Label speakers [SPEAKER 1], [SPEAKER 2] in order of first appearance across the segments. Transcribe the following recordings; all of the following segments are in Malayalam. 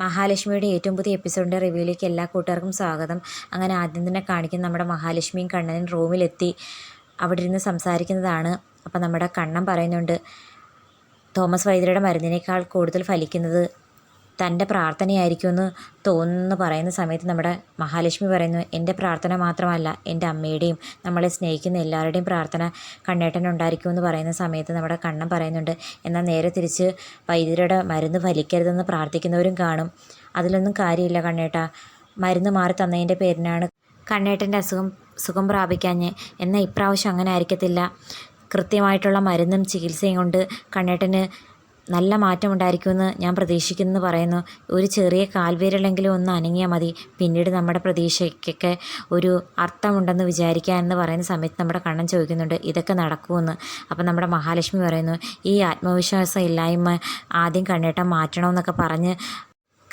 [SPEAKER 1] മഹാലക്ഷ്മിയുടെ ഏറ്റവും പുതിയ എപ്പിസോഡിന്റെ റിവ്യൂയിലേക്ക് എല്ലാ കൂട്ടുകാർക്കും സ്വാഗതം. അങ്ങനെ ആദ്യം തന്നെ കാണിക്കുന്ന നമ്മുടെ മഹാലക്ഷ്മിയും കണ്ണനും റൂമിലെത്തി അവിടെ ഇരുന്ന് സംസാരിക്കുന്നതാണ്. അപ്പം നമ്മുടെ കണ്ണൻ പറയുന്നുണ്ട് തോമസ് വൈദ്യരുടെ മരുന്നിനേക്കാൾ കൂടുതൽ ഫലിക്കുന്നത് തന്റെ പ്രാർത്ഥനയായിരിക്കുമെന്ന് തോന്നുന്നു പറയുന്ന സമയത്ത് നമ്മുടെ മഹാലക്ഷ്മി പറയുന്നു എന്റെ പ്രാർത്ഥന മാത്രമല്ല എന്റെ അമ്മയുടെയും നമ്മളെ സ്നേഹിക്കുന്ന എല്ലാവരുടെയും പ്രാർത്ഥന കണ്ണേട്ടൻ കണ്ണേട്ടനുണ്ടായിരിക്കുമെന്ന് പറയുന്ന സമയത്ത് നമ്മുടെ കണ്ണൻ പറയുന്നുണ്ട്. എന്നാൽ നേരെ തിരിച്ച് വൈദ്യരുടെ മരുന്ന് ഫലിക്കരുതെന്ന് പ്രാർത്ഥിക്കുന്നവരും കാണും. അതിലൊന്നും കാര്യമില്ല കണ്ണേട്ട. മരുന്ന് മാറി തന്നതിന്റെ പേരിനാണ് കണ്ണേട്ടന്റെ അസുഖം സുഖം പ്രാപിക്കാഞ്ഞ്. എന്നാൽ ഇപ്രാവശ്യം അങ്ങനെ ആയിരിക്കത്തില്ല. കൃത്യമായിട്ടുള്ള മരുന്നും ചികിത്സയും കൊണ്ട് കണ്ണേട്ടന് നല്ല മാറ്റമുണ്ടായിരിക്കുമെന്ന് ഞാൻ പ്രതീക്ഷിക്കുന്നു പറയുന്നു. ഒരു ചെറിയ കാൽവിരലെങ്കിലും ഒന്ന് അനങ്ങിയാൽ മതി. പിന്നീട് നമ്മുടെ പ്രതീക്ഷയ്ക്കൊക്കെ ഒരു അർത്ഥമുണ്ടെന്ന് വിചാരിക്കുക എന്ന് പറയുന്ന സമയത്ത് നമ്മുടെ കണ്ണൻ ചോദിക്കുന്നുണ്ട് ഇതൊക്കെ നടക്കുമെന്ന്. അപ്പം നമ്മുടെ മഹാലക്ഷ്മി പറയുന്നു ഈ ആത്മവിശ്വാസം ഇല്ലായ്മ ആദ്യം കണ്ണേട്ടം മാറ്റണമെന്നൊക്കെ പറഞ്ഞ്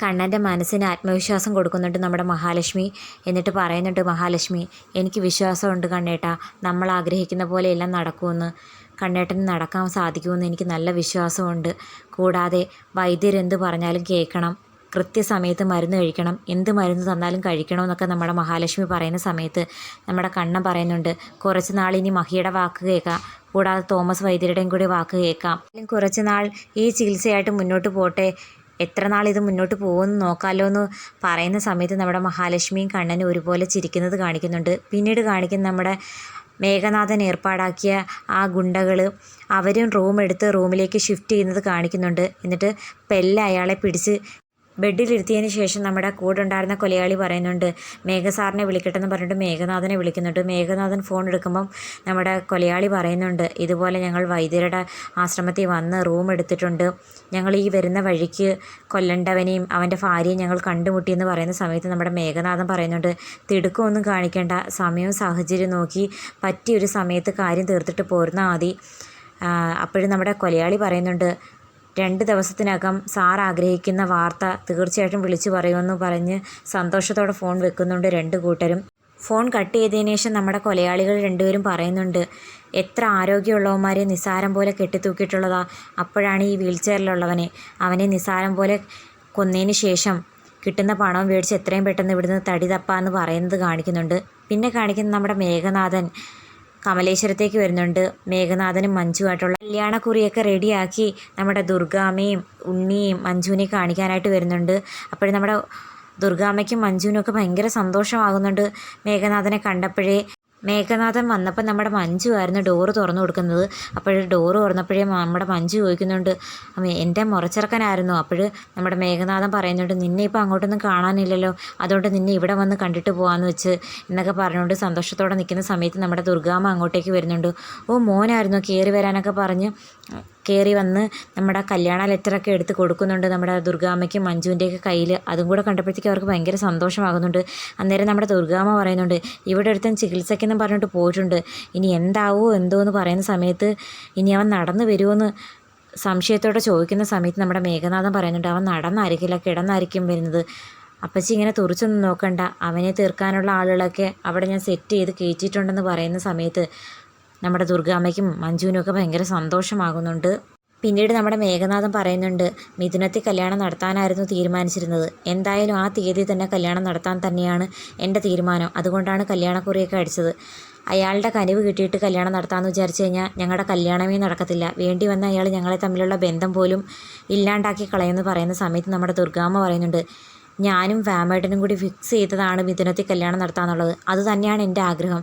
[SPEAKER 1] കണ്ണന്റെ മനസ്സിന് ആത്മവിശ്വാസം കൊടുക്കുന്നുണ്ട് നമ്മുടെ മഹാലക്ഷ്മി. എന്നിട്ട് പറയുന്നുണ്ട് മഹാലക്ഷ്മി എനിക്ക് വിശ്വാസമുണ്ട് കണ്ണേട്ട. നമ്മൾ ആഗ്രഹിക്കുന്ന പോലെ എല്ലാം നടക്കുമെന്ന്. കണ്ണേട്ടന് നടക്കാൻ സാധിക്കുമെന്ന് എനിക്ക് നല്ല വിശ്വാസമുണ്ട്. കൂടാതെ വൈദ്യരെന്ത് പറഞ്ഞാലും കേൾക്കണം. കൃത്യസമയത്ത് മരുന്ന് കഴിക്കണം. എന്ത് മരുന്ന് തന്നാലും കഴിക്കണം എന്നൊക്കെ നമ്മുടെ മഹാലക്ഷ്മി പറയുന്ന സമയത്ത് നമ്മുടെ കണ്ണൻ പറയുന്നുണ്ട്. കുറച്ച് നാൾ ഇനി മഹിയുടെ വാക്ക് കേൾക്കാം. കൂടാതെ തോമസ് വൈദ്യരുടെയും കൂടി വാക്ക് കേൾക്കാം. കുറച്ച് നാൾ ഈ ചികിത്സയായിട്ട് മുന്നോട്ട് പോട്ടെ. എത്ര നാൾ ഇത് മുന്നോട്ട് പോകുമെന്ന് നോക്കാമല്ലോ എന്ന് പറയുന്ന സമയത്ത് നമ്മുടെ മഹാലക്ഷ്മിയും കണ്ണനും ഒരുപോലെ ചിരിക്കുന്നത് കാണിക്കുന്നുണ്ട്. പിന്നീട് കാണിക്കുന്ന നമ്മുടെ മേഘനാഥൻ ഏർപ്പാടാക്കിയ ആ ഗുണ്ടകൾ അവരും റൂം എടുത്ത് റൂമിലേക്ക് ഷിഫ്റ്റ് ചെയ്യുന്നത് കാണിക്കുന്നുണ്ട്. എന്നിട്ട് പെല്ല അയാളെ പിടിച്ച് ബെഡിലിരുത്തിയതിന് ശേഷം നമ്മുടെ കൂടെ ഉണ്ടായിരുന്ന കൊലയാളി പറയുന്നുണ്ട് മേഘസാറിനെ വിളിക്കട്ടെന്ന് പറഞ്ഞിട്ട് മേഘനാഥനെ വിളിക്കുന്നുണ്ട്. മേഘനാഥൻ ഫോൺ എടുക്കുമ്പം നമ്മുടെ കൊലയാളി പറയുന്നുണ്ട് ഇതുപോലെ ഞങ്ങൾ വൈദ്യരുടെ ആശ്രമത്തിൽ വന്ന് റൂം എടുത്തിട്ടുണ്ട്. ഞങ്ങൾ ഈ വരുന്ന വഴിക്ക് കൊല്ലണ്ടവനെയും അവന്റെ ഭാര്യയും ഞങ്ങൾ കണ്ടുമുട്ടിയെന്ന് പറയുന്ന സമയത്ത് നമ്മുടെ മേഘനാഥൻ പറയുന്നുണ്ട് തിടുക്കമൊന്നും കാണിക്കേണ്ട. സമയവും സാഹചര്യം നോക്കി പറ്റിയൊരു സമയത്ത് കാര്യം തീർത്തിട്ട് പോരുന്ന മതി അപ്പോഴും നമ്മുടെ കൊലയാളി പറയുന്നുണ്ട് രണ്ട് ദിവസത്തിനകം സാർ ആഗ്രഹിക്കുന്ന വാർത്ത തീർച്ചയായിട്ടും വിളിച്ചു പറയുമെന്ന് പറഞ്ഞ് സന്തോഷത്തോടെ ഫോൺ വെക്കുന്നുണ്ട് രണ്ട് കൂട്ടരും. ഫോൺ കട്ട് ചെയ്തതിന് ശേഷം നമ്മുടെ കൊലയാളികൾ രണ്ടുപേരും പറയുന്നുണ്ട് എത്ര ആരോഗ്യമുള്ളവന്മാരെ നിസാരം പോലെ കെട്ടിത്തൂക്കിയിട്ടുള്ളതാ. അപ്പോഴാണ് ഈ വീൽ ചെയറിലുള്ളവനെ അവനെ നിസാരം പോലെ കൊന്നതിന് ശേഷം കിട്ടുന്ന പണം മേടിച്ച് എത്രയും പെട്ടെന്ന് ഇവിടുന്ന് തടി തപ്പാന്ന് പറയുന്നത് കാണിക്കുന്നുണ്ട്. പിന്നെ കാണിക്കുന്ന നമ്മുടെ മേഘനാഥൻ. കമലേശ്വരത്തേക്ക് വരുന്നുണ്ട്. മേഘനാഥനും മഞ്ജുവായിട്ടുള്ള കല്യാണക്കുറിയൊക്കെ റെഡിയാക്കി നമ്മുടെ ദുർഗാമ്മയും ഉണ്ണിയും മഞ്ജുവിനെയും കാണിക്കാനായിട്ട് വരുന്നുണ്ട്. അപ്പോഴും നമ്മുടെ ദുർഗാമ്മയ്ക്കും മഞ്ജുവിനും ഒക്കെ ഭയങ്കര സന്തോഷമാകുന്നുണ്ട്. മേഘനാഥനെ കണ്ടപ്പോഴേ മേഘനാഥൻ വന്നപ്പോൾ നമ്മുടെ മഞ്ജു ആയിരുന്നു ഡോറ് തുറന്നു കൊടുക്കുന്നത്. അപ്പോൾ ഡോറ് തുറന്നപ്പോഴേ നമ്മുടെ മഞ്ജു ചോദിക്കുന്നുണ്ട് എന്റെ മുറച്ചിറക്കനായിരുന്നു. അപ്പോൾ നമ്മുടെ മേഘനാഥൻ പറയുന്നുണ്ട് നിന്നെ ഇപ്പോൾ അങ്ങോട്ടൊന്നും കാണാനില്ലല്ലോ. അതുകൊണ്ട് നിന്നെ ഇവിടെ വന്ന് കണ്ടിട്ട് പോകാമെന്ന് വെച്ച് എന്നൊക്കെ പറഞ്ഞുകൊണ്ട് സന്തോഷത്തോടെ നിൽക്കുന്ന സമയത്ത് നമ്മുടെ ദുർഗാമ്മ അങ്ങോട്ടേക്ക് വരുന്നുണ്ട്. ഓ മോനായിരുന്നു കയറി വരാനൊക്കെ പറഞ്ഞ് കയറി വന്ന് നമ്മുടെ കല്യാണ ലെറ്ററൊക്കെ എടുത്ത് കൊടുക്കുന്നുണ്ട് നമ്മുടെ ദുർഗാമ്മയ്ക്കും മഞ്ജുവിന്റെയൊക്കെ കയ്യിൽ അതും കൂടെ കണ്ടപ്പോഴത്തേക്ക് അവർക്ക് ഭയങ്കര സന്തോഷമാകുന്നുണ്ട്. അന്നേരം നമ്മുടെ ദുർഗാമ്മ പറയുന്നുണ്ട് ഇവിടെ ഒരുത്തൻ ചികിത്സയ്ക്കെന്നും പറഞ്ഞിട്ട് പോയിട്ടുണ്ട്. ഇനി എന്താവോ എന്തോ എന്ന് പറയുന്ന സമയത്ത് ഇനി അവൻ നടന്നു വരുമോയെന്ന് സംശയത്തോടെ ചോദിക്കുന്ന സമയത്ത് നമ്മുടെ മേഘനാഥൻ പറയുന്നുണ്ട് അവൻ നടന്നായിരിക്കില്ല കിടന്നായിരിക്കും വരുന്നത്. അപ്പച്ചി ഇങ്ങനെ തുറച്ചൊന്നും നോക്കണ്ട. അവനെ തീർക്കാനുള്ള ആളുകളൊക്കെ അവിടെ ഞാൻ സെറ്റ് ചെയ്ത് കയറ്റിയിട്ടുണ്ടെന്ന് പറയുന്ന സമയത്ത് നമ്മുടെ ദുർഗാമ്മയ്ക്കും മഞ്ജുവിനും ഒക്കെ ഭയങ്കര സന്തോഷമാകുന്നുണ്ട്. പിന്നീട് നമ്മുടെ മേഘനാഥൻ പറയുന്നുണ്ട് മിഥുനത്തിൽ കല്യാണം നടത്താനായിരുന്നു തീരുമാനിച്ചിരുന്നത്. എന്തായാലും ആ തീയതി തന്നെ കല്യാണം നടത്താൻ തന്നെയാണ് എന്റെ തീരുമാനം. അതുകൊണ്ടാണ് കല്യാണക്കുറിയൊക്കെ അടിച്ചത്. അയാളുടെ കനിവ് കിട്ടിയിട്ട് കല്യാണം നടത്താമെന്ന് വിചാരിച്ചു കഴിഞ്ഞാൽ ഞങ്ങളുടെ കല്യാണമേ നടക്കത്തില്ല. വേണ്ടി വന്ന അയാൾ ഞങ്ങളെ തമ്മിലുള്ള ബന്ധം പോലും ഇല്ലാണ്ടാക്കി കളയുമെന്ന് പറയുന്ന സമയത്ത് നമ്മുടെ ദുർഗാമ്മ പറയുന്നുണ്ട് ഞാനും ഫാമേട്ടനും കൂടി ഫിക്സ് ചെയ്തതാണ് മിഥുനത്തിൽ കല്യാണം നടത്താമെന്നുള്ളത് അത് തന്നെയാണ് എന്റെ ആഗ്രഹം.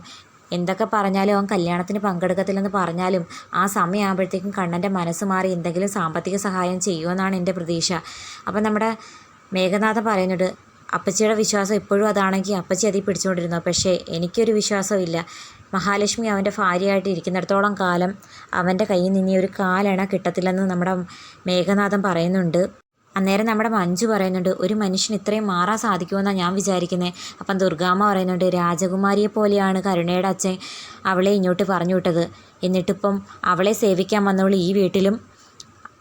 [SPEAKER 1] എന്തൊക്കെ പറഞ്ഞാലും അവൻ കല്യാണത്തിന് പങ്കെടുക്കത്തില്ലെന്ന് പറഞ്ഞാലും ആ സമയമാകുമ്പോഴത്തേക്കും കണ്ണന്റെ മനസ്സ് മാറി എന്തെങ്കിലും സാമ്പത്തിക സഹായം ചെയ്യുമെന്നാണ് എന്റെ പ്രതീക്ഷ. അപ്പം നമ്മുടെ മേഘനാഥ പറയുന്നുണ്ട് അപ്പച്ചിയുടെ വിശ്വാസം ഇപ്പോഴും അതാണെങ്കിൽ അപ്പച്ചി അതിൽ പിടിച്ചുകൊണ്ടിരുന്നു. പക്ഷേ എനിക്കൊരു വിശ്വാസമില്ല മഹാലക്ഷ്മി അവന്റെ ഭാര്യയായിട്ട് ഇരിക്കുന്നിടത്തോളം കാലം അവന്റെ കയ്യിൽ നിന്ന് ഒരു കാലണ കിട്ടത്തില്ലെന്ന് നമ്മുടെ മേഘനാഥൻ പറയുന്നുണ്ട്. അന്നേരം നമ്മുടെ മഞ്ജു പറയുന്നുണ്ട് ഒരു മനുഷ്യൻ ഇത്രയും മാറാൻ സാധിക്കുമെന്നാണ് ഞാൻ വിചാരിക്കുന്നത് അപ്പം ദുർഗാമ്മ പറയുന്നുണ്ട് രാജകുമാരിയെ പോലെയാണ് കരുണയുടെ അച്ഛൻ അവളെ ഇങ്ങോട്ട് പറഞ്ഞു വിട്ടത് എന്നിട്ടിപ്പം അവളെ സേവിക്കാൻ വന്നവൾ ഈ വീട്ടിലും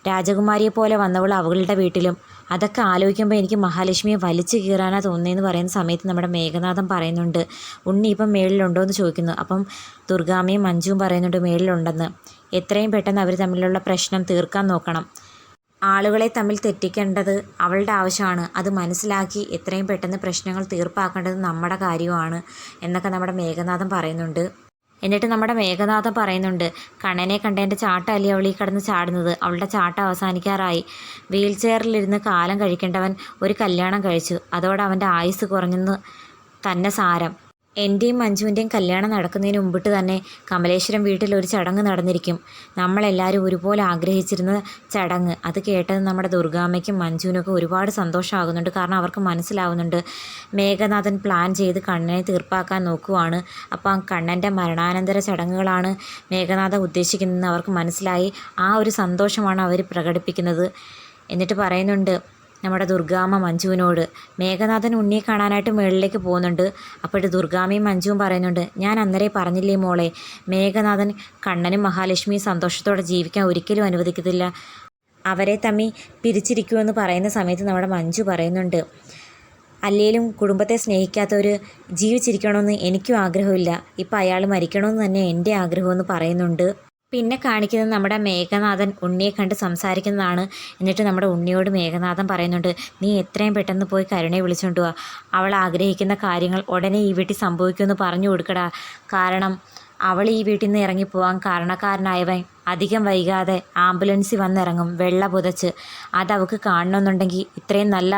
[SPEAKER 1] രാജകുമാരിയെ പോലെ വന്നവൾ അവളുടെ വീട്ടിലും. അതൊക്കെ ആലോചിക്കുമ്പോൾ എനിക്ക് മഹാലക്ഷ്മിയെ വലിച്ചു കീറാനാ തോന്നിയെന്ന് പറയുന്ന സമയത്ത് നമ്മുടെ മേഘനാഥൻ പറയുന്നുണ്ട് ഉണ്ണി ഇപ്പം മേളിലുണ്ടോ? എന്ന് ചോദിക്കുന്നു. അപ്പം ദുർഗാമ്മയും മഞ്ജുവും പറയുന്നുണ്ട് മേളിലുണ്ടെന്ന്. എത്രയും പെട്ടെന്ന് അവർ തമ്മിലുള്ള പ്രശ്നം തീർക്കാൻ നോക്കണം. ആളുകളെ തമ്മിൽ തെറ്റിക്കേണ്ടത് അവളുടെ ആവശ്യമാണ്. അത് മനസ്സിലാക്കി എത്രയും പെട്ടെന്ന് പ്രശ്നങ്ങൾ തീർപ്പാക്കേണ്ടത് നമ്മുടെ കാര്യമാണ് എന്നൊക്കെ നമ്മുടെ മേഘനാഥൻ പറയുന്നുണ്ട്. എന്നിട്ട് നമ്മുടെ മേഘനാഥൻ പറയുന്നുണ്ട് കണ്ണനെ കണ്ടതിന്റെ ചാട്ടല്ലേ അവൾ ഈ കിടന്ന് ചാടുന്നത്? അവളുടെ ചാട്ട അവസാനിക്കാറായി. വീൽ ചെയറിലിരുന്ന് കാലം കഴിക്കേണ്ടവൻ ഒരു കല്യാണം കഴിച്ചു. അതോടെ അവന്റെ ആയുസ് കുറഞ്ഞെന്ന് തന്നെ സാരം. എന്റെയും മഞ്ജുവിന്റെയും കല്യാണം നടക്കുന്നതിന് മുമ്പിട്ട് തന്നെ കമലേശ്വരം വീട്ടിൽ ഒരു ചടങ്ങ് നടന്നിരിക്കും. നമ്മളെല്ലാവരും ഒരുപോലെ ആഗ്രഹിച്ചിരുന്ന ചടങ്ങ്. അത് കേട്ടത് നമ്മുടെ ദുർഗാമ്മയ്ക്കും മഞ്ജുവിനൊക്കെ ഒരുപാട് സന്തോഷമാകുന്നുണ്ട്. കാരണം അവർക്ക് മനസ്സിലാവുന്നുണ്ട്. മേഘനാഥൻ പ്ലാൻ ചെയ്ത് കണ്ണനെ തീർപ്പാക്കാൻ നോക്കുവാണ്. അപ്പോൾ കണ്ണന്റെ മരണാനന്തര ചടങ്ങുകളാണ് മേഘനാഥ ഉദ്ദേശിക്കുന്നതെന്ന് അവർക്ക് മനസ്സിലായി. ആ ഒരു സന്തോഷമാണ് അവർ പ്രകടിപ്പിക്കുന്നത്. എന്നിട്ട് പറയുന്നുണ്ട് നമ്മുടെ ദുർഗാമ്മ മഞ്ജുവിനോട് മേഘനാഥൻ ഉണ്ണിയെ കാണാനായിട്ട് മുകളിലേക്ക് പോകുന്നുണ്ട്. അപ്പോഴത്തെ ദുർഗാമ്മയും മഞ്ജുവും പറയുന്നുണ്ട് ഞാൻ അന്നേരെ പറഞ്ഞില്ലേ മോളെ മേഘനാഥൻ കണ്ണനും മഹാലക്ഷ്മിയും സന്തോഷത്തോടെ ജീവിക്കാൻ ഒരിക്കലും അനുവദിക്കത്തില്ല. അവരെ തമ്മി പിരിച്ചിരിക്കുമെന്ന് പറയുന്ന സമയത്ത് നമ്മുടെ മഞ്ജു പറയുന്നുണ്ട് അല്ലേലും കുടുംബത്തെ സ്നേഹിക്കാത്തവർ ജീവിച്ചിരിക്കണമെന്ന് എനിക്കും ആഗ്രഹമില്ല. ഇപ്പം അയാൾ മരിക്കണമെന്ന് തന്നെ എന്റെ ആഗ്രഹമെന്ന് പറയുന്നുണ്ട്. പിന്നെ കാണിക്കുന്നത് നമ്മുടെ മേഘനാഥൻ ഉണ്ണിയെ കണ്ട് സംസാരിക്കുന്നതാണ്. എന്നിട്ട് നമ്മുടെ ഉണ്ണിയോട് മേഘനാഥൻ പറയുന്നുണ്ട് നീ എത്രയും പെട്ടെന്ന് പോയി കരുണയെ വിളിച്ചുകൊണ്ട് പോവാ അവൾ ആഗ്രഹിക്കുന്ന കാര്യങ്ങൾ ഉടനെ ഈ വീട്ടിൽ സംഭവിക്കുമെന്ന് പറഞ്ഞു കൊടുക്കടാ. കാരണം അവൾ ഈ വീട്ടിൽ നിന്ന് ഇറങ്ങിപ്പോവാൻ കാരണക്കാരനായവൻ. അധികം വൈകാതെ ആംബുലൻസിൽ വന്നിറങ്ങും വെള്ള പുതച്ച്. അത് അവൾക്ക് കാണണമെന്നുണ്ടെങ്കിൽ ഇത്രയും നല്ല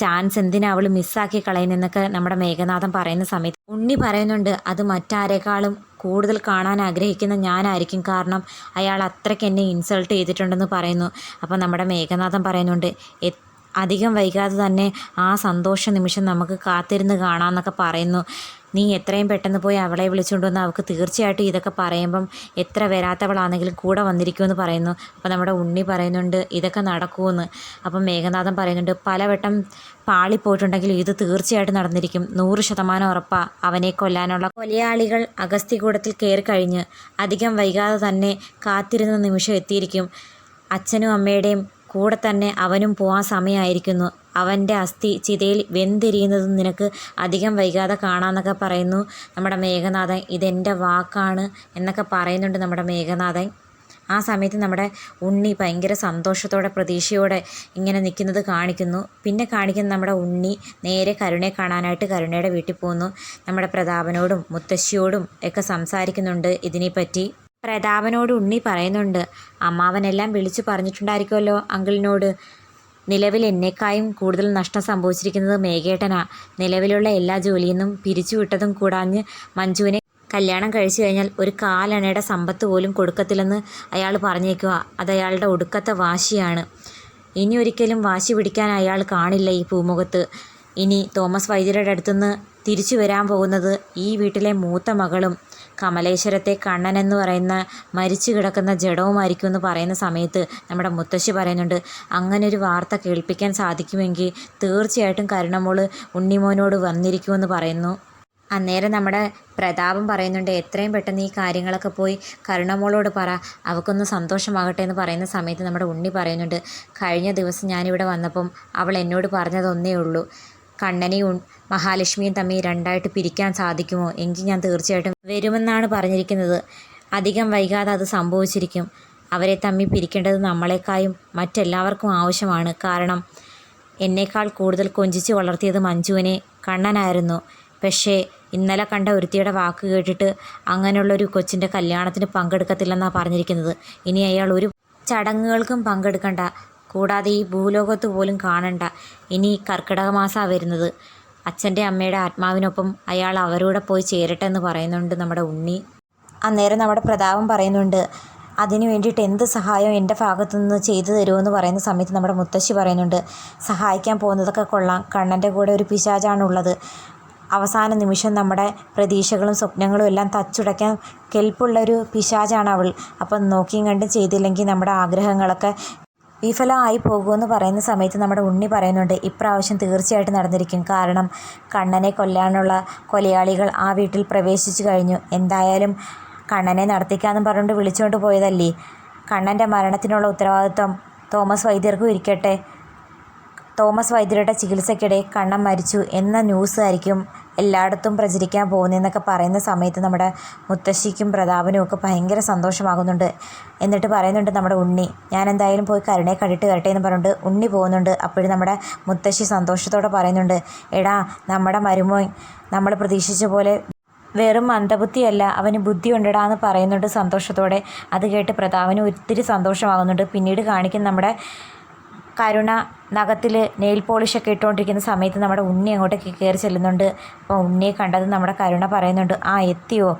[SPEAKER 1] ചാൻസ് എന്തിനാ അവൾ മിസ്സാക്കി കളയുന്നെന്നൊക്കെ നമ്മുടെ മേഘനാഥൻ പറയുന്ന സമയത്ത് ഉണ്ണി പറയുന്നുണ്ട് അത് മറ്റാരേക്കാളും കൂടുതൽ കാണാൻ ആഗ്രഹിക്കുന്ന ഞാനായിരിക്കും. കാരണം അയാൾ അത്രയ്ക്ക് എന്നെ ഇൻസൾട്ട് ചെയ്തിട്ടുണ്ടെന്ന് പറയുന്നു. അപ്പോൾ നമ്മുടെ മേഘനാഥൻ പറയുന്നുണ്ട് "എ- അധികം വൈകാതെ തന്നെ ആ സന്തോഷ നിമിഷം നമുക്ക് കാത്തിരുന്ന് കാണാമെന്നൊക്കെ പറയുന്നു. നീ എത്രയും പെട്ടെന്ന് പോയി അവളെ വിളിച്ചുകൊണ്ടുവന്ന് അവൾക്ക് തീർച്ചയായിട്ടും ഇതൊക്കെ പറയുമ്പം എത്ര വരാത്തവളാണെങ്കിലും കൂടെ വന്നിരിക്കുമെന്ന് പറയുന്നു. അപ്പോൾ നമ്മുടെ ഉണ്ണി പറയുന്നുണ്ട് ഇതൊക്കെ നടക്കുമെന്ന്. അപ്പം മേഘനാഥൻ പറയുന്നുണ്ട് പലവട്ടം പാളിപ്പോയിട്ടുണ്ടെങ്കിൽ ഇത് തീർച്ചയായിട്ടും നടന്നിരിക്കും. നൂറ് ശതമാനം ഉറപ്പാ അവനെ കൊല്ലാനുള്ള. കൊലയാളികൾ അഗസ്ത്യകൂടത്തിൽ കയറി കഴിഞ്ഞ് അധികം വൈകാതെ തന്നെ കാത്തിരുന്ന നിമിഷം എത്തിയിരിക്കും. അച്ഛനും അമ്മയുടെയും കൂടെ തന്നെ അവനും പോവാൻ സമയമായിരിക്കുന്നു അവന്റെ അസ്ഥി ചിതയിൽ വെന്തിരിയുന്നത് നിനക്ക് അധികം വൈകാതെ കാണാമെന്നൊക്കെ പറയുന്നു നമ്മുടെ മേഘനാഥൻ. ഇതെന്റെ വാക്കാണ് എന്നൊക്കെ പറയുന്നുണ്ട് നമ്മുടെ മേഘനാഥൻ. ആ സമയത്ത് നമ്മുടെ ഉണ്ണി ഭയങ്കര സന്തോഷത്തോടെ പ്രതീക്ഷയോടെ ഇങ്ങനെ നിൽക്കുന്നത് കാണിക്കുന്നു. പിന്നെ കാണിക്കുന്ന നമ്മുടെ ഉണ്ണി നേരെ കരുണയെ കാണാനായിട്ട് കരുണയുടെ വീട്ടിൽ പോകുന്നു. നമ്മുടെ പ്രതാപനോടും മുത്തശ്ശിയോടും ഒക്കെ സംസാരിക്കുന്നുണ്ട് ഇതിനെപ്പറ്റി. പ്രതാപനോട് ഉണ്ണി പറയുന്നുണ്ട്. അമ്മാവനെല്ലാം വിളിച്ചു പറഞ്ഞിട്ടുണ്ടായിരിക്കുമല്ലോ അങ്കിളിനോട്. നിലവിൽ എന്നേക്കായും കൂടുതൽ നഷ്ടം സംഭവിച്ചിരിക്കുന്നത് മേഘേട്ടനാ. നിലവിലുള്ള എല്ലാ ജോലിയിൽ നിന്നും പിരിച്ചുവിട്ടതും കൂടാഞ്ഞ് മഞ്ജുവിനെ കല്യാണം കഴിച്ചു കഴിഞ്ഞാൽ ഒരു കാലണയുടെ സമ്പത്ത് പോലും കൊടുക്കത്തില്ലെന്ന് അയാൾ പറഞ്ഞേക്കുക അത് അയാളുടെ ഒടുക്കത്തെ വാശിയാണ്. ഇനി ഒരിക്കലും വാശി പിടിക്കാൻ അയാൾ കാണില്ല ഈ ഭൂമുഖത്ത് ഇനി തോമസ് വൈദ്യരുടെ അടുത്തുനിന്ന് തിരിച്ചു വരാൻ പോകുന്നത് ഈ വീട്ടിലെ മൂത്ത മകളും. കമലേശ്വരത്തെ കണ്ണൻ എന്ന് പറയുന്ന മരിച്ചു കിടക്കുന്ന ജഡവുമായിരിക്കും എന്ന് പറയുന്ന സമയത്ത് നമ്മുടെ മുത്തശ്ശി പറയുന്നുണ്ട് അങ്ങനെ ഒരു വാർത്ത കേൾപ്പിക്കാൻ സാധിക്കുമെങ്കിൽ തീർച്ചയായിട്ടും കരുണമോൾ ഉണ്ണിമോനോട് വന്നിരിക്കുമെന്ന് പറയുന്നു. അന്നേരം നമ്മുടെ പ്രതാപം പറയുന്നുണ്ട് എത്രയും പെട്ടെന്ന് ഈ കാര്യങ്ങളൊക്കെ പോയി കരുണമോളോട് പറ അവൾക്കൊന്ന് സന്തോഷമാകട്ടെ എന്ന് പറയുന്ന സമയത്ത് നമ്മുടെ ഉണ്ണി പറയുന്നുണ്ട് കഴിഞ്ഞ ദിവസം ഞാനിവിടെ വന്നപ്പം അവൾ എന്നോട് പറഞ്ഞതൊന്നേ ഉള്ളൂ. കണ്ണനെയും മഹാലക്ഷ്മിയും തമ്മിൽ രണ്ടായിട്ട് പിരിക്കാൻ സാധിക്കുമോ? എങ്കിൽ ഞാൻ തീർച്ചയായിട്ടും വരുമെന്നാണ് പറഞ്ഞിരിക്കുന്നത്. അധികം വൈകാതെ അത് സംഭവിച്ചിരിക്കും. അവരെ തമ്മിൽ പിരിക്കേണ്ടത് നമ്മളെക്കായും മറ്റെല്ലാവർക്കും ആവശ്യമാണ്. കാരണം എന്നേക്കാൾ കൂടുതൽ കൊഞ്ചിച്ച് വളർത്തിയത് മഞ്ജുവിനെ കണ്ണനായിരുന്നു. പക്ഷേ ഇന്നലെ കണ്ട ഒരുത്തിയുടെ വാക്ക് കേട്ടിട്ട് അങ്ങനെയുള്ളൊരു കൊച്ചിന്റെ കല്യാണത്തിന് പങ്കെടുക്കത്തില്ലെന്നാണ് പറഞ്ഞിരിക്കുന്നത്. ഇനി അയാൾ ഒരു ചടങ്ങുകൾക്കും പങ്കെടുക്കണ്ട. കൂടാതെ ഈ ഭൂലോകത്ത് പോലും കാണണ്ട. ഇനി കർക്കിടക മാസമാണ് വരുന്നത്. അച്ഛന്റെ അമ്മയുടെ ആത്മാവിനൊപ്പം അയാൾ അവരോടെ പോയി ചേരട്ടെ എന്ന് പറയുന്നുണ്ട് നമ്മുടെ ഉണ്ണി. അന്നേരം നമ്മുടെ പ്രതാപം പറയുന്നുണ്ട് അതിനു വേണ്ടിയിട്ട് എന്ത് സഹായം എന്റെ ഭാഗത്തു നിന്ന് ചെയ്തു തരുമെന്ന് പറയുന്ന സമയത്ത് നമ്മുടെ മുത്തശ്ശി പറയുന്നുണ്ട് സഹായിക്കാൻ പോകുന്നതൊക്കെ കൊള്ളാം. കണ്ണന്റെ കൂടെ ഒരു പിശാചാണുള്ളത്. അവസാന നിമിഷം നമ്മുടെ പ്രതീക്ഷകളും സ്വപ്നങ്ങളും എല്ലാം തച്ചുടയ്ക്കാൻ കെൽപ്പുള്ളൊരു പിശാചാണ് അവൾ അപ്പം നോക്കിയും കണ്ടും ചെയ്തില്ലെങ്കിൽ നമ്മുടെ ആഗ്രഹങ്ങളൊക്കെ വിഫലമായി പോകുമെന്ന് പറയുന്ന സമയത്ത് നമ്മുടെ ഉണ്ണി പറയുന്നുണ്ട് ഇപ്രാവശ്യം തീർച്ചയായിട്ടും നടന്നിരിക്കും. കാരണം കണ്ണനെ കൊല്ലാനുള്ള കൊലയാളികൾ ആ വീട്ടിൽ പ്രവേശിച്ചു കഴിഞ്ഞു. എന്തായാലും കണ്ണനെ നടത്തിക്കാമെന്ന് പറഞ്ഞുകൊണ്ട് വിളിച്ചുകൊണ്ട് പോയതല്ലേ? കണ്ണന്റെ മരണത്തിനുള്ള ഉത്തരവാദിത്വം തോമസ് വൈദ്യർക്കും ഇരിക്കട്ടെ. തോമസ് വൈദ്യരുടെ ചികിത്സയ്ക്കിടെ കണ്ണൻ മരിച്ചു എന്ന ന്യൂസ് ആയിരിക്കും എല്ലായിടത്തും പ്രചരിക്കാൻ പോകുന്നതെന്നൊക്കെ പറയുന്ന സമയത്ത് നമ്മുടെ മുത്തശ്ശിക്കും പ്രതാപനും ഒക്കെ ഭയങ്കര സന്തോഷമാകുന്നുണ്ട്. എന്നിട്ട് പറയുന്നുണ്ട് നമ്മുടെ ഉണ്ണി ഞാൻ എന്തായാലും പോയി കരുണയെ കണ്ടിട്ട് വരട്ടെ എന്ന് പറഞ്ഞിട്ട് ഉണ്ണി പോകുന്നുണ്ട്. അപ്പോഴും നമ്മുടെ മുത്തശ്ശി സന്തോഷത്തോടെ പറയുന്നുണ്ട് എടാ നമ്മുടെ മരുമോൻ നമ്മൾ പ്രതീക്ഷിച്ച പോലെ വെറും മന്ദബുദ്ധിയല്ല അവന് ബുദ്ധി ഉണ്ടടാ എന്ന് പറയുന്നുണ്ട് സന്തോഷത്തോടെ. അത് കേട്ട് പ്രതാപന് ഒത്തിരി സന്തോഷമാകുന്നുണ്ട്. പിന്നീട് കാണിക്കുന്ന നമ്മുടെ കരുണ നഖത്തിൽ നെയിൽ പോളിഷൊക്കെ ഇട്ടുകൊണ്ടിരിക്കുന്ന സമയത്ത് നമ്മുടെ ഉണ്ണി അങ്ങോട്ടേക്ക് കയറി ചെല്ലുന്നുണ്ട്. അപ്പോൾ ഉണ്ണിയെ കണ്ടത് നമ്മുടെ കരുണ പറയുന്നുണ്ട് ആ എത്തിയോ?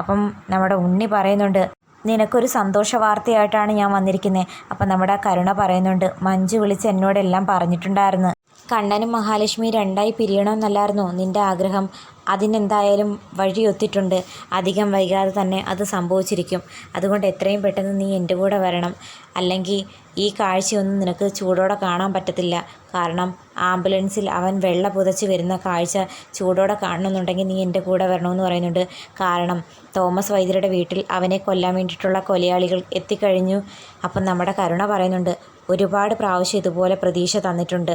[SPEAKER 1] അപ്പം നമ്മുടെ ഉണ്ണി പറയുന്നുണ്ട് നിനക്കൊരു സന്തോഷ വാർത്തയായിട്ടാണ് ഞാൻ വന്നിരിക്കുന്നത് അപ്പം നമ്മുടെ കരുണ പറയുന്നുണ്ട് മഞ്ജു വിളിച്ച് എന്നോടെല്ലാം പറഞ്ഞിട്ടുണ്ടായിരുന്നു. കണ്ണനും മഹാലക്ഷ്മി രണ്ടായി പിരിയണമെന്നല്ലായിരുന്നു? നിന്റെ ആഗ്രഹം. അതിനെന്തായാലും വഴിയൊത്തിട്ടുണ്ട്. അധികം വൈകാതെ തന്നെ അത് സംഭവിച്ചിരിക്കും. അതുകൊണ്ട് എത്രയും പെട്ടെന്ന് നീ എന്റെ കൂടെ വരണം. അല്ലെങ്കിൽ ഈ കാഴ്ചയൊന്നും നിനക്ക് ചൂടോടെ കാണാൻ പറ്റത്തില്ല. കാരണം ആംബുലൻസിൽ അവൻ വെള്ള പുതച്ച് വരുന്ന കാഴ്ച ചൂടോടെ കാണണമെന്നുണ്ടെങ്കിൽ നീ എന്റെ കൂടെ വരണമെന്ന് പറയുന്നുണ്ട്. കാരണം തോമസ് വൈദ്യരുടെ വീട്ടിൽ അവനെ കൊല്ലാൻ വേണ്ടിയിട്ടുള്ള കൊലയാളികൾ എത്തിക്കഴിഞ്ഞു. അപ്പം നമ്മുടെ കരുണ പറയുന്നുണ്ട് ഒരുപാട് പ്രാവശ്യം ഇതുപോലെ പ്രതീക്ഷ തന്നിട്ടുണ്ട്.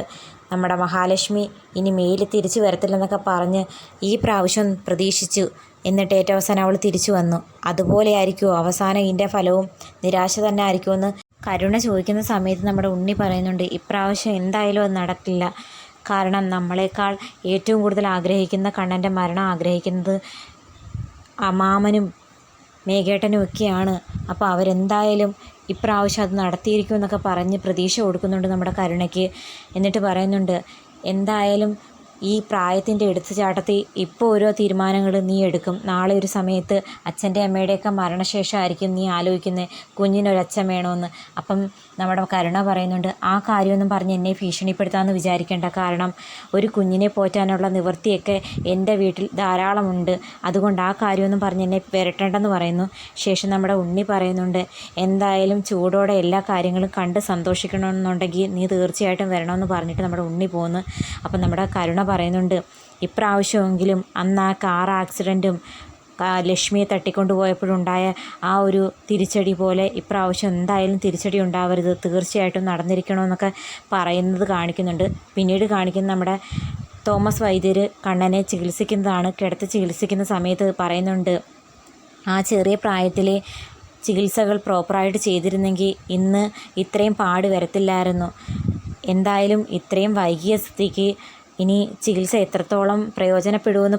[SPEAKER 1] നമ്മുടെ മഹാലക്ഷ്മി ഇനി മേലിൽ തിരിച്ചു വരത്തില്ലെന്നൊക്കെ പറഞ്ഞ് ഈ പ്രാവശ്യം പ്രതീക്ഷിച്ചു. എന്നിട്ട് ഏറ്റവും അവസാനം അവൾ തിരിച്ചു വന്നു. അതുപോലെ ആയിരിക്കുമോ അവസാനം ഇതിന്റെ ഫലവും നിരാശ തന്നെ ആയിരിക്കുമെന്ന് കരുണ ചോദിക്കുന്ന സമയത്ത് നമ്മുടെ ഉണ്ണി പറയുന്നുണ്ട് ഇപ്രാവശ്യം എന്തായാലും അത് നടക്കില്ല. കാരണം നമ്മളെക്കാൾ ഏറ്റവും കൂടുതൽ ആഗ്രഹിക്കുന്ന കണ്ണന്റെ മരണം ആഗ്രഹിക്കുന്നത് അമാമനും മേഘേട്ടനും ഒക്കെയാണ് അപ്പോൾ അവരെന്തായാലും ഇപ്രാവശ്യം അത് നടത്തിയിരിക്കും എന്നൊക്കെ പറഞ്ഞ് പ്രതീക്ഷ കൊടുക്കുന്നുണ്ട് നമ്മുടെ കരുണയ്ക്ക്. എന്നിട്ട് പറയുന്നുണ്ട് എന്തായാലും ഈ പ്രായത്തിന്റെ എടുത്തുചാട്ടത്തിൽ ഇപ്പോൾ ഓരോ തീരുമാനങ്ങൾ നീ എടുക്കും. നാളെ ഒരു സമയത്ത് അച്ഛന്റെ അമ്മയുടെയൊക്കെ മരണശേഷമായിരിക്കും നീ ആലോചിക്കുന്നത് കുഞ്ഞിനൊരച്ഛൻ വേണമെന്ന് അപ്പം നമ്മുടെ കരുണ പറയുന്നുണ്ട് ആ കാര്യമൊന്നും പറഞ്ഞ് എന്നെ ഭീഷണിപ്പെടുത്താമെന്ന് വിചാരിക്കേണ്ട. കാരണം ഒരു കുഞ്ഞിനെ പോറ്റാനുള്ള നിവൃത്തിയൊക്കെ എന്റെ വീട്ടിൽ ധാരാളമുണ്ട്. അതുകൊണ്ട് ആ കാര്യമൊന്നും പറഞ്ഞ് എന്നെ വരട്ടേണ്ടെന്ന് പറയുന്നു. ശേഷം നമ്മുടെ ഉണ്ണി പറയുന്നുണ്ട് എന്തായാലും ചൂടോടെ എല്ലാ കാര്യങ്ങളും കണ്ട് സന്തോഷിക്കണമെന്നുണ്ടെങ്കിൽ നീ തീർച്ചയായിട്ടും വരണമെന്ന് പറഞ്ഞിട്ട് നമ്മുടെ ഉണ്ണി പോകുന്നു അപ്പം നമ്മുടെ കരുണ പറയുന്നുണ്ട്. ഇപ്രാവശ്യമെങ്കിലും അന്ന് ആ കാർ ആക്സിഡന്റും ലക്ഷ്മിയെ തട്ടിക്കൊണ്ടുപോയപ്പോഴുണ്ടായ ആ ഒരു തിരിച്ചടി പോലെ ഇപ്രാവശ്യം എന്തായാലും തിരിച്ചടി ഉണ്ടാവരുത്. തീർച്ചയായിട്ടും നടന്നിരിക്കണമെന്നൊക്കെ പറയുന്നത് കാണിക്കുന്നുണ്ട്. പിന്നീട് കാണിക്കുന്ന നമ്മുടെ തോമസ് വൈദ്യർ കണ്ണനെ ചികിത്സിക്കുന്നതാണ് കിടത്തി ചികിത്സിക്കുന്ന സമയത്ത് പറയുന്നുണ്ട് ആ ചെറിയ പ്രായത്തിലെ ചികിത്സകൾ പ്രോപ്പറായിട്ട് ചെയ്തിരുന്നെങ്കിൽ ഇന്ന് ഇത്രയും പാട് വരത്തില്ലായിരുന്നു. എന്തായാലും ഇത്രയും വൈകിയ സ്ഥിതിക്ക് ഇനി ചികിത്സ എത്രത്തോളം പ്രയോജനപ്പെടുമെന്ന്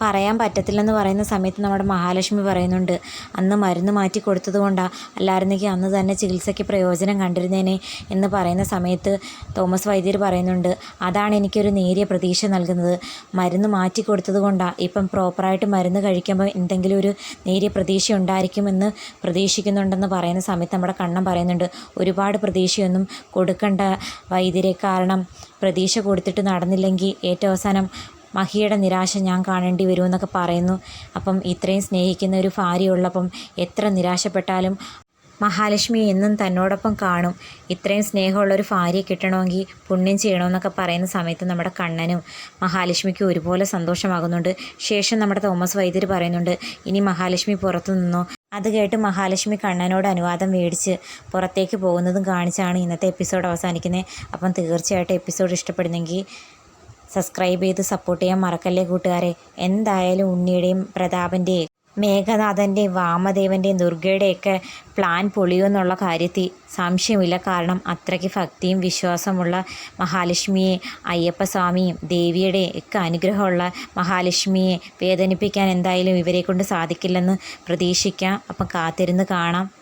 [SPEAKER 1] പറയാൻ പറ്റത്തില്ലെന്ന് പറയുന്ന സമയത്ത് നമ്മുടെ മഹാലക്ഷ്മി പറയുന്നുണ്ട് അന്ന് മരുന്ന് മാറ്റി കൊടുത്തത് കൊണ്ടാണ് അല്ലായിരുന്നെങ്കിൽ അന്ന് തന്നെ ചികിത്സയ്ക്ക് പ്രയോജനം കണ്ടിരുന്നേനെ എന്ന് പറയുന്ന സമയത്ത് തോമസ് വൈദ്യർ പറയുന്നുണ്ട് അതാണ് എനിക്കൊരു നേരിയ പ്രതീക്ഷ നൽകുന്നത്. മരുന്ന് മാറ്റി കൊടുത്തത് കൊണ്ടാണ് ഇപ്പം പ്രോപ്പറായിട്ട് മരുന്ന് കഴിക്കുമ്പോൾ എന്തെങ്കിലും ഒരു നേരിയ പ്രതീക്ഷ ഉണ്ടായിരിക്കുമെന്ന് പ്രതീക്ഷിക്കുന്നുണ്ടെന്ന് പറയുന്ന സമയത്ത് നമ്മുടെ കണ്ണം പറയുന്നുണ്ട് ഒരുപാട് പ്രതീക്ഷയൊന്നും കൊടുക്കേണ്ട വൈദ്യരെ. കാരണം പ്രതീക്ഷ കൊടുത്തിട്ട് നടന്നില്ലെങ്കിൽ ഏറ്റവും അവസാനം മഹിയുടെ നിരാശ ഞാൻ കാണേണ്ടി വരുമെന്നൊക്കെ പറയുന്നു. അപ്പം ഇത്രയും സ്നേഹിക്കുന്ന ഒരു ഭാര്യ ഉള്ളപ്പം എത്ര നിരാശപ്പെട്ടാലും മഹാലക്ഷ്മി എന്നും തന്നോടൊപ്പം കാണും. ഇത്രയും സ്നേഹമുള്ളൊരു ഭാര്യ കിട്ടണമെങ്കിൽ പുണ്യം ചെയ്യണമെന്നൊക്കെ പറയുന്ന സമയത്ത് നമ്മുടെ കണ്ണനും മഹാലക്ഷ്മിക്കും ഒരുപോലെ സന്തോഷമാകുന്നുണ്ട്. ശേഷം നമ്മുടെ തോമസ് വൈദ്യർ പറയുന്നുണ്ട് ഇനി മഹാലക്ഷ്മി പുറത്തു നിന്നോ? അത് കേട്ട് മഹാലക്ഷ്മി കണ്ണനോട് അനുവാദം മേടിച്ച് പുറത്തേക്ക് പോകുന്നതും കാണിച്ചാണ് ഇന്നത്തെ എപ്പിസോഡ് അവസാനിക്കുന്നത്. അപ്പം തീർച്ചയായിട്ടും എപ്പിസോഡ് ഇഷ്ടപ്പെടുന്നെങ്കിൽ സബ്സ്ക്രൈബ് ചെയ്ത് സപ്പോർട്ട് ചെയ്യാൻ മറക്കല്ലേ കൂട്ടുകാരെ? എന്തായാലും ഉണ്ണിയുടെയും പ്രതാപന്റെയും മേഘനാഥന്റെയും വാമദേവന്റെയും ദുർഗയുടെയൊക്കെ പ്ലാൻ പൊളിയുമെന്നുള്ള കാര്യത്തിൽ സംശയമില്ല. കാരണം അത്രയ്ക്ക് ഭക്തിയും വിശ്വാസമുള്ള മഹാലക്ഷ്മിയെ അയ്യപ്പസ്വാമിയും ദേവിയുടെ ഒക്കെ അനുഗ്രഹമുള്ള മഹാലക്ഷ്മിയെ വേദനിപ്പിക്കാൻ എന്തായാലും ഇവരെ കൊണ്ട് സാധിക്കില്ലെന്ന് പ്രതീക്ഷിക്കാം. അപ്പം കാത്തിരുന്ന് കാണാം.